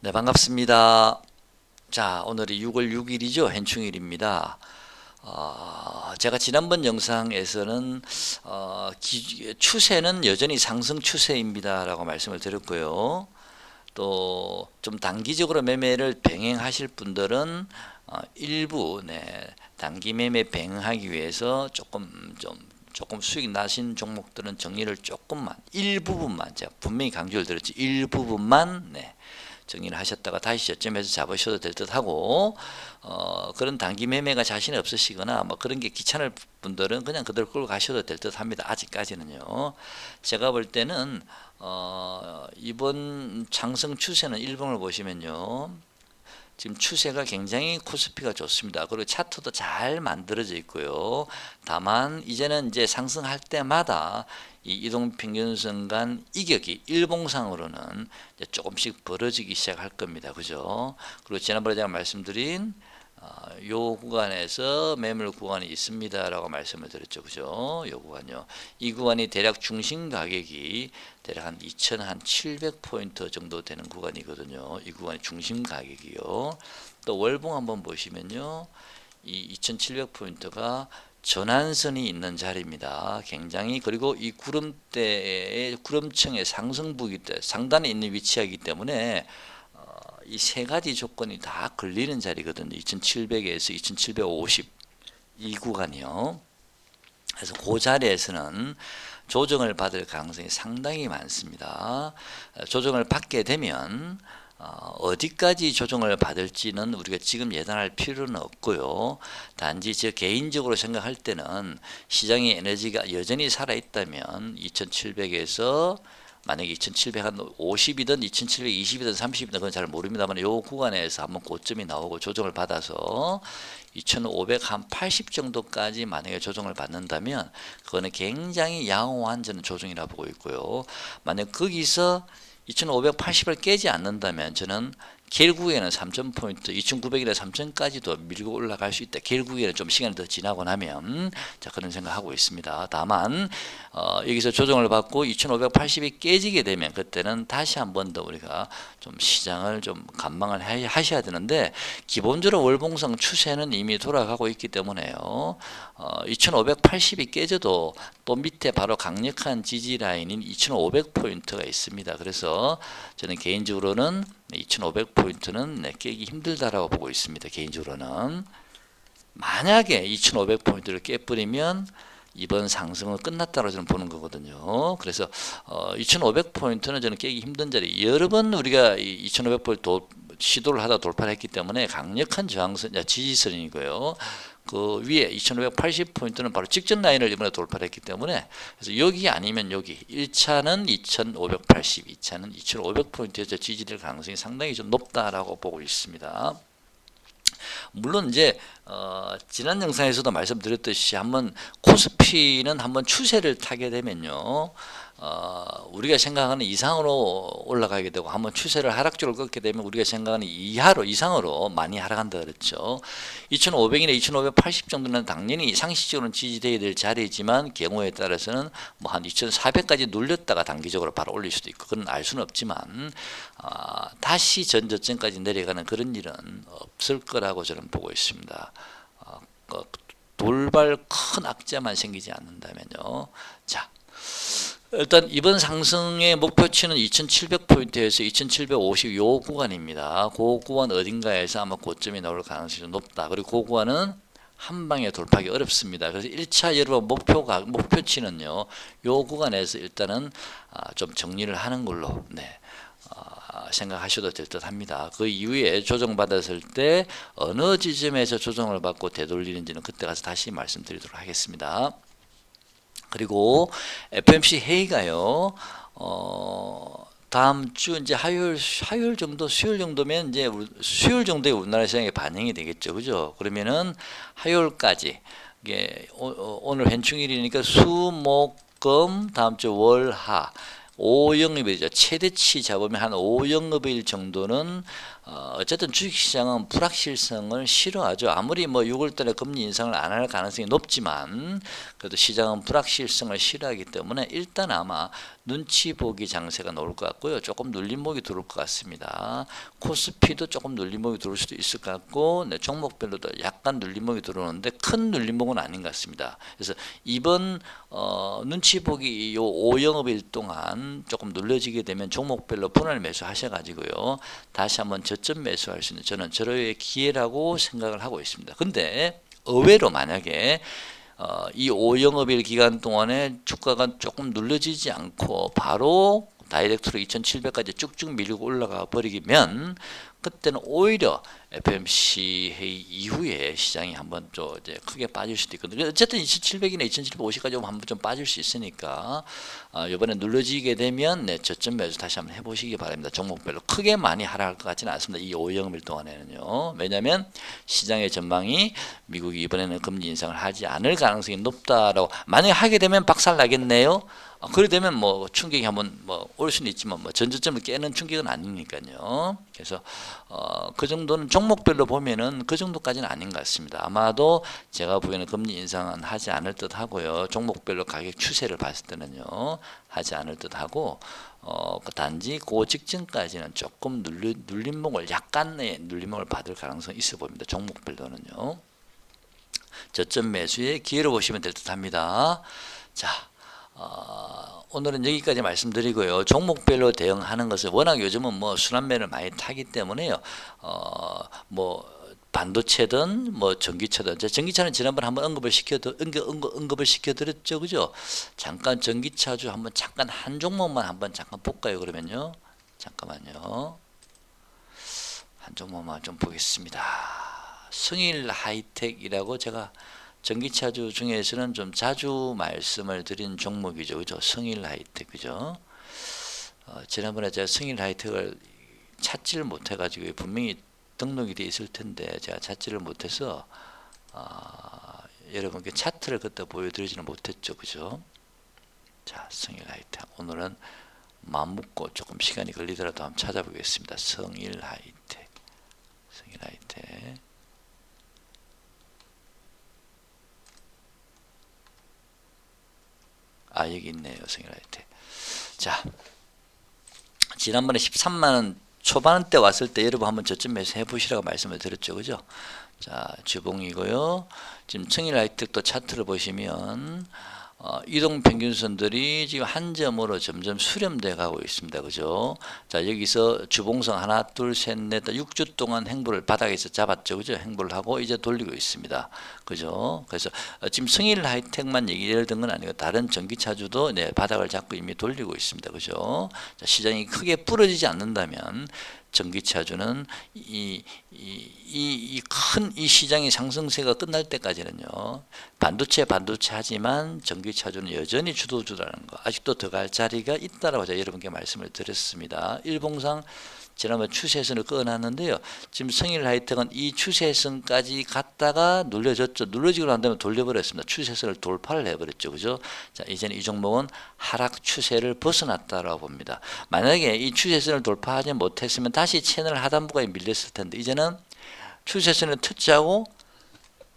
네, 반갑습니다. 자, 오늘이 6월 6일이죠. 현충일입니다. 어, 제가 지난번 영상에서는 어, 기- 추세는 여전히 상승 추세입니다라고 말씀을 드렸고요. 또 좀 단기적으로 매매를 병행하실 분들은 어, 일부 네, 단기 매매 병행하기 위해서 조금 좀 조금 수익 나신 종목들은 정리를 조금만 일부분만 제가 분명히 강조를 드렸지 일부분만 네, 정리를 하셨다가 다시 저점에서 잡으셔도 될 듯하고 어, 그런 단기 매매가 자신이 없으시거나 뭐 그런 게 귀찮을 분들은 그냥 그대로 끌고 가셔도 될 듯합니다. 아직까지는요. 제가 볼 때는 어, 이번 상승 추세는 일봉을 보시면요. 지금 추세가 굉장히 코스피가 좋습니다. 그리고 차트도 잘 만들어져 있고요. 다만 이제는 이제 상승할 때마다 이 이동 평균선 간 이격이 일봉상으로는 이제 조금씩 벌어지기 시작할 겁니다. 그죠? 그리고 지난번에 제가 말씀드린 어, 요 구간에서 매물 구간이 있습니다라고 말씀을 드렸죠. 그죠? 요 구간요. 이 구간이 대략 중심 가격이 대략 한 2,700포인트 정도 되는 구간이거든요. 이 구간이 중심 가격이요. 또 월봉 한번 보시면요. 이 2,700포인트가 전환선이 있는 자리입니다. 굉장히 그리고 이 구름대의 구름층의 상승부기 때 상단에 있는 위치이기 때문에 이세 가지 조건이 다 걸리는 자리거든요. 2,700에서 2,750 이 구간이요. 그래서 그 자리에서는 조정을 받을 가능성이 상당히 많습니다. 어, 조정을 받게 되면 어, 어디까지 조정을 받을지는 우리가 지금 예단할 필요는 없고요. 단지 저 개인적으로 생각할 때는 시장의 에너지가 여전히 살아 있다면 2,700에서 만약에 2,750이든 2,720이든 30이든 그건 잘 모릅니다만 요 구간에서 한번 고점이 나오고 조정을 받아서 2,500한80 정도까지 만약에 조정을 받는다면 그거는 굉장히 양호한 저는 조정이라 보고 있고요. 만약 거기서 2,580을 깨지 않는다면 저는 결국에는 3,000포인트, 2,900이나 3,000까지도 밀고 올라갈 수 있다. 결국에는 좀 시간이 더 지나고 나면 자 그런 생각하고 있습니다. 다만 어, 여기서 조정을 받고 2,580이 깨지게 되면 그때는 다시 한 번 더 우리가 좀 시장을 좀 감망을 해- 하셔야 되는데 기본적으로 월봉상 추세는 이미 돌아가고 있기 때문에요. 어, 2,580이 깨져도 또 밑에 바로 강력한 지지 라인인 2,500포인트가 있습니다. 그래서 저는 개인적으로는 2,500 포인트는 깨기 힘들다라고 보고 있습니다. 개인적으로는 만약에 2,500 포인트를 깨버리면 이번 상승은 끝났다고 저는 보는 거거든요. 그래서 어, 2,500 포인트는 저는 깨기 힘든 자리. 여러 번 우리가 2,500 포인트 도, 시도를 하다 돌파를 했기 때문에 강력한 저항선, 야, 지지선이고요. 그 위에 2,580포인트는 바로 직전 라인을 이번에 돌파를 했기 때문에 그래서 여기 아니면 여기 1차는 2,580, 2차는 2,500포인트에서 지지될 가능성이 상당히 좀 높다라고 보고 있습니다. 물론 이제 어, 지난 영상에서도 말씀드렸듯이 한번 코스피는 한번 추세를 타게 되면요. 어, 우리가 생각하는 이상으로 올라가게 되고 한번 추세를 하락적으로 꺾게 되면 우리가 생각하는 이하로 이상으로 많이 하락한다 그랬죠. 2,500이나 2,580 정도는 당연히 상식적으로는 지지돼야 될 자리이지만 경우에 따라서는 뭐 한 2,400까지 눌렸다가 단기적으로 바로 올릴 수도 있고 그건 알 수는 없지만 아, 다시 전저점까지 내려가는 그런 일은 없을 거라고 저는 보고 있습니다. 어, 어, 돌발 큰 악재만 생기지 않는다면요. 자, 일단 이번 상승의 목표치는 2,700포인트에서 2,750요 구간입니다. 그 구간 어딘가에서 아마 고점이 나올 가능성이 좀 높다. 그리고 그 구간은 한 방에 돌파하기 어렵습니다. 그래서 1차 여러분 목표가 목표치는요. 요 구간에서 일단은 아, 좀 정리를 하는 걸로 네. 아, 생각하셔도 될 듯 합니다. 그 이후에 조정받았을 때 어느 지점에서 조정을 받고 되돌리는지는 그때 가서 다시 말씀드리도록 하겠습니다. 그리고 FMC 회의가요. 어, 다음 주 이제 화요일 화요일 정도 수요일 정도면 이제 우- 수요일 정도에 우리나라 시장에 반영이 되겠죠. 그죠? 그러면은 화요일까지 이게 오, 어, 오늘 현충일이니까 수, 목, 금 다음 주 월, 하 5영업일이죠. 최대치 잡으면 한 5영업일 정도는 어, 어쨌든 주식시장은 불확실성을 싫어하죠. 아무리 뭐 6월달에 금리 인상을 안 할 가능성이 높지만 그래도 시장은 불확실성을 싫어하기 때문에 일단 아마 눈치 보기 장세가 나올 것 같고요. 조금 눌림목이 들어올 것 같습니다. 코스피도 조금 눌림목이 들어올 수도 있을 것 같고 네, 종목별로도 약간 눌림목이 들어오는데 큰 눌림목은 아닌 것 같습니다. 그래서 이번 어, 눈치 보기 요 5영업일 동안 조금 눌려지게 되면 종목별로 분할 매수하셔가지고요. 다시 한번 저점 매수할 수 있는 저는 저로의 기회라고 생각을 하고 있습니다. 근데 의외로 만약에 어, 이 5영업일 기간 동안에 주가가 조금 눌러지지 않고 바로 다이렉트로 2,700까지 쭉쭉 밀고 올라가 버리면 그때는 오히려 FMC 회의 이후에 시장이 한번 좀 이제 크게 빠질 수도 있거든요. 어쨌든 2,700이나 2,750까지 한번 좀 빠질 수 있으니까 어, 이번에 눌러지게 되면 네, 저점 매수 다시 한번 해보시기 바랍니다. 종목별로 크게 많이 하락할 것 같지는 않습니다. 이 5영일 동안에는요. 왜냐하면 시장의 전망이 미국이 이번에는 금리 인상을 하지 않을 가능성이 높다라고 만약에 하게 되면 박살 나겠네요. 어, 그래 되면 뭐 충격이 한번 뭐 올 수는 있지만 뭐 전저점을 깨는 충격은 아니니까요. 그래서 어, 그 정도는 종목별로 보면은 그 정도까지는 아닌 것 같습니다. 아마도 제가 보기에는 금리 인상은 하지 않을 듯 하고요. 종목별로 가격 추세를 봤을 때는요. 하지 않을 듯 하고 어, 그 단지 그 직전까지는 조금 눌리, 눌림목을 약간의 눌림목을 받을 가능성이 있어 보입니다. 종목별로는요. 저점 매수의 기회로 보시면 될 듯 합니다. 자, 어, 오늘은 여기까지 말씀드리고요. 종목별로 대응하는 것을 워낙 요즘은 뭐 순환매를 많이 타기 때문에요. 어, 뭐 반도체든 뭐 전기차든 제 전기차는 지난번에 한번 언급을 시켜 언급, 언급, 언급을 시켜드렸죠, 그죠? 잠깐 전기차주 한번 잠깐 한 종목만 한번 잠깐 볼까요? 그러면요, 잠깐만요, 한 종목만 좀 보겠습니다. 승일 하이텍이라고 제가 전기차주 중에서는 좀 자주 말씀을 드린 종목이죠. 그죠? 성일 하이텍. 그죠? 어, 지난번에 제가 성일 하이텍을 찾지를 못해 가지고 분명히 등록이 돼 있을 텐데 제가 찾지를 못해서 어, 여러분께 차트를 그때 보여드리지는 못했죠. 그죠? 자, 성일 하이텍. 오늘은 마음 먹고 조금 시간이 걸리더라도 한번 찾아보겠습니다. 성일 하이텍. 성일 하이텍. 아 여기 있네요 성일라이트. 자 지난번에 13만원 초반 때 왔을 때 여러분 한번 저점 매수 해보시라고 말씀을 드렸죠. 그죠? 자 주봉이고요. 지금 청일라이트 또 차트를 보시면 어, 이동 평균선들이 지금 한 점으로 점점 수렴돼 가고 있습니다. 그죠? 자, 여기서 주봉성 하나, 둘, 셋, 넷, 6주 동안 행보를 바닥에서 잡았죠. 그죠? 행보를 하고 이제 돌리고 있습니다. 그죠? 그래서 어, 지금 승일 하이텍만 얘기를 든 건 아니고 다른 전기차주도 네, 바닥을 잡고 이미 돌리고 있습니다. 그죠? 자, 시장이 크게 부러지지 않는다면 전기차주는 이 이큰이 시장의 상승세가 끝날 때까지는요 반도체 반도체 하지만 전기차주는 여전히 주도주라는 거 아직도 더 갈 자리가 있다라고 제가 여러분께 말씀을 드렸습니다. 일봉상 지난번 추세선을 끊어놨는데요. 지금 성일 하이텍은 이 추세선까지 갔다가 눌려졌죠. 눌러지고 난 다음에 돌려버렸습니다. 추세선을 돌파를 해버렸죠. 그죠? 자, 이제는 이 종목은 하락 추세를 벗어났다라고 봅니다. 만약에 이 추세선을 돌파하지 못했으면 다시 채널 하단부가 밀렸을 텐데 이제는 추세선을 터치하고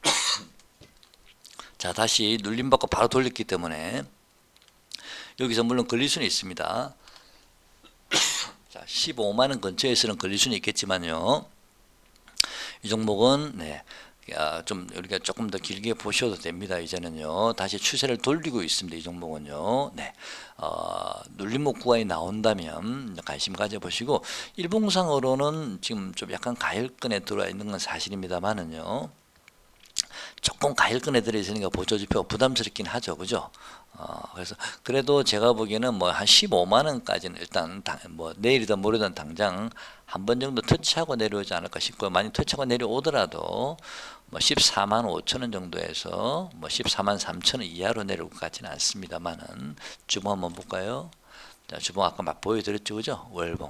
자 다시 눌림받고 바로 돌렸기 때문에 여기서 물론 걸릴 수는 있습니다. 자, 15만 원 근처에서는 걸릴 수는 있겠지만요. 이 종목은 네. 좀 우리가 조금 더 길게 보셔도 됩니다. 이제는요. 다시 추세를 돌리고 있습니다. 이 종목은요. 네. 어, 눌림목 구간이 나온다면 관심 가져보시고 일봉상으로는 지금 좀 약간 가열권에 들어와 있는 건 사실입니다만은요. 조금 가일끈에 들어있으니까 보조지표가 부담스럽긴 하죠. 그죠? 어, 그래서 그래도 제가 보기에는 뭐 한 15만 원까지는 일단 당, 뭐 내일이든 모레든 당장 한 번 정도 터치하고 내려오지 않을까 싶고요. 많이 터치하고 내려오더라도 뭐 14만 5천 원 정도에서 뭐 14만 3천 원 이하로 내려올 것 같지는 않습니다만은 주봉 한번 볼까요? 자, 주봉 아까 막 보여드렸죠. 그죠? 월봉.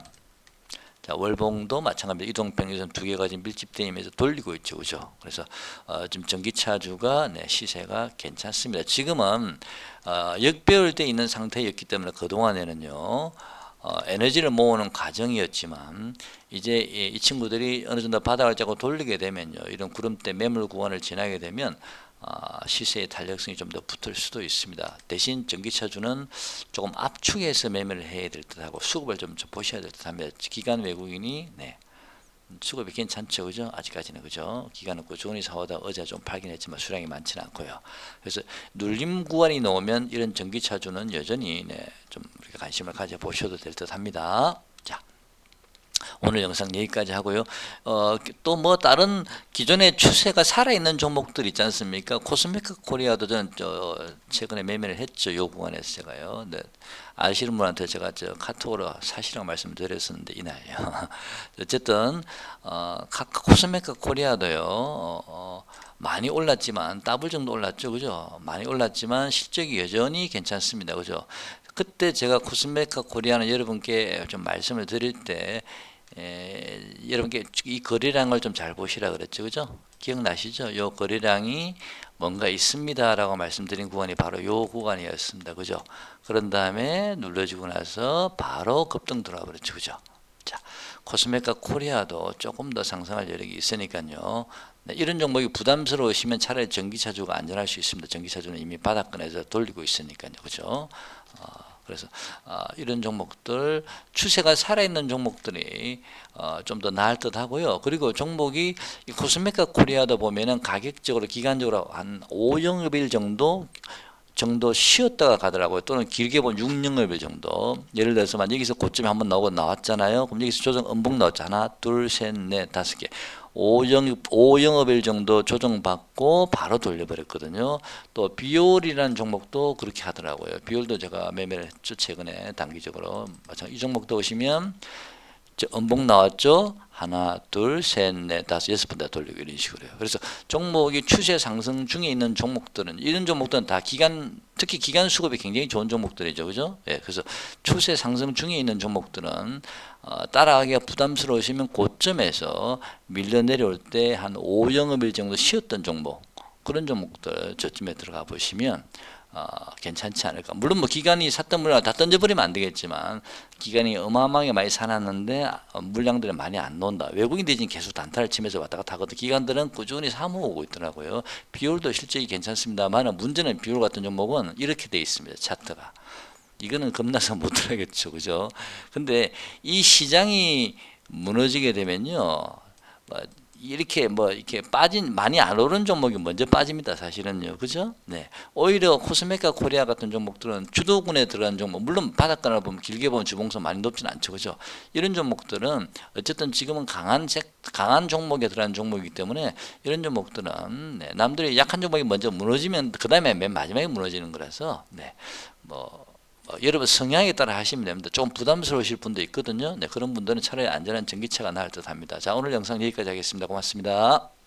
자, 자, 월봉도 마찬가지입니다. 이동평균선 두 개가 지금 밀집되면서 돌리고 있죠. 그죠? 그래서 어, 지금 전기차주가 네, 시세가 괜찮습니다. 지금은 어, 역배열돼 있는 상태였기 때문에 그동안에는요. 어, 에너지를 모으는 과정이었지만 이제 이, 이 친구들이 어느 정도 바닥을 잡고 돌리게 되면요. 이런 구름대 매물 구간을 지나게 되면 아, 시세의 탄력성이 좀 더 붙을 수도 있습니다. 대신 전기차주는 조금 압축해서 매매를 해야 될 듯하고 수급을 좀, 좀 보셔야 될 듯합니다. 기간 외국인이 네. 수급이 괜찮죠, 그죠? 아직까지는 그죠? 기간은 꾸준히 사오다 어제 좀 팔긴 했지만 수량이 많지는 않고요. 그래서 눌림 구간이 나오면 이런 전기차주는 여전히 네, 좀 우리가 관심을 가져 보셔도 될 듯합니다. 자. 오늘 영상 여기까지 하고요. 어, 또 뭐 다른 기존의 추세가 살아있는 종목들 있지 않습니까? 코스메카 코리아도 저는 저 최근에 매매를 했죠. 요 구간에서 제가요. 네. 아시는 분한테 제가 저 카톡으로 사실이라고 말씀드렸었는데 이날요. 어쨌든 어, 카- 코스메카 코리아도요. 어, 어, 많이 올랐지만 더블 정도 올랐죠. 그죠? 많이 올랐지만 실적이 여전히 괜찮습니다. 그죠? 그때 제가 코스메카 코리아는 여러분께 좀 말씀을 드릴 때 에, 여러분께 이 거래량을 좀 잘 보시라 그랬죠, 그죠? 기억나시죠? 요 거래량이 뭔가 있습니다라고 말씀드린 구간이 바로 요 구간이었습니다, 그죠? 그런 다음에 눌러주고 나서 바로 급등 들어와 버렸죠, 그죠? 자, 코스메카 코리아도 조금 더 상승할 여력이 있으니까요. 네, 이런 종목이 부담스러우시면 차라리 전기차주가 안전할 수 있습니다. 전기차주는 이미 바닥권에서 돌리고 있으니까요, 그죠? 어, 그래서 어, 이런 종목들 추세가 살아있는 종목들이 어, 좀더 나을 듯 하고요. 그리고 종목이 이 코스메카 코리아도 보면은 가격적으로 기간적으로 한 5영업일 정도 정도 쉬었다가 가더라고요. 또는 길게 보면 6영업일 정도. 예를 들어서만 여기서 고점이 한번 나오고 나왔잖아요. 그럼 여기서 조정 음봉. 하나, 둘, 셋, 넷, 다섯 개. 5영, 5영업일 정도 조정받고 바로 돌려버렸거든요. 또 비올이라는 종목도 그렇게 하더라고요. 비올도 제가 매매를 했죠. 최근에 단기적으로. 마찬가지 이 종목도 보시면 저 음봉 나왔죠. 하나, 둘, 셋, 넷, 다섯, 여섯 번다 돌리고 이런 식으로요. 그래서 종목이 추세 상승 중에 있는 종목들은 이런 종목들은 다 기간 특히 기간 수급이 굉장히 좋은 종목들이죠, 그죠? 예, 그래서 추세 상승 중에 있는 종목들은 어, 따라가기가 부담스러우시면 고점에서 밀려 내려올 때 한 5영업일 정도 쉬었던 종목 그런 종목들 저쯤에 들어가 보시면 어, 괜찮지 않을까. 물론 뭐 기간이 샀던 물량 다 던져버리면 안 되겠지만 기간이 어마어마하게 많이 사놨는데 어, 물량들이 많이 안 나온다. 외국인들이 지금 계속 단타를 치면서 왔다 갔다 하거든. 기관들은 꾸준히 사모으고 있더라고요. 비율도 실적이 괜찮습니다만 문제는 비율 같은 종목은 이렇게 돼 있습니다. 차트가. 이거는 겁나서 못 들어가겠죠. 그죠? 근데 이 시장이 무너지게 되면요. 뭐 이렇게 뭐 이렇게 빠진 많이 안 오른 종목이 먼저 빠집니다. 사실은요. 그죠? 네. 오히려 코스메카 코리아 같은 종목들은 주도군에 들어간 종목 물론 바닥권을 보면 길게 보면 주봉선 많이 높진 않죠. 그죠? 이런 종목들은 어쨌든 지금은 강한 색 강한 종목에 들어간 종목이기 때문에 이런 종목들은 네, 남들이 약한 종목이 먼저 무너지면 그 다음에 맨 마지막에 무너지는 거라서 네. 뭐 어, 여러분 성향에 따라 하시면 됩니다. 좀 부담스러우실 분도 있거든요. 네, 그런 분들은 차라리 안전한 전기차가 나을 듯합니다. 자, 오늘 영상 여기까지 하겠습니다. 고맙습니다.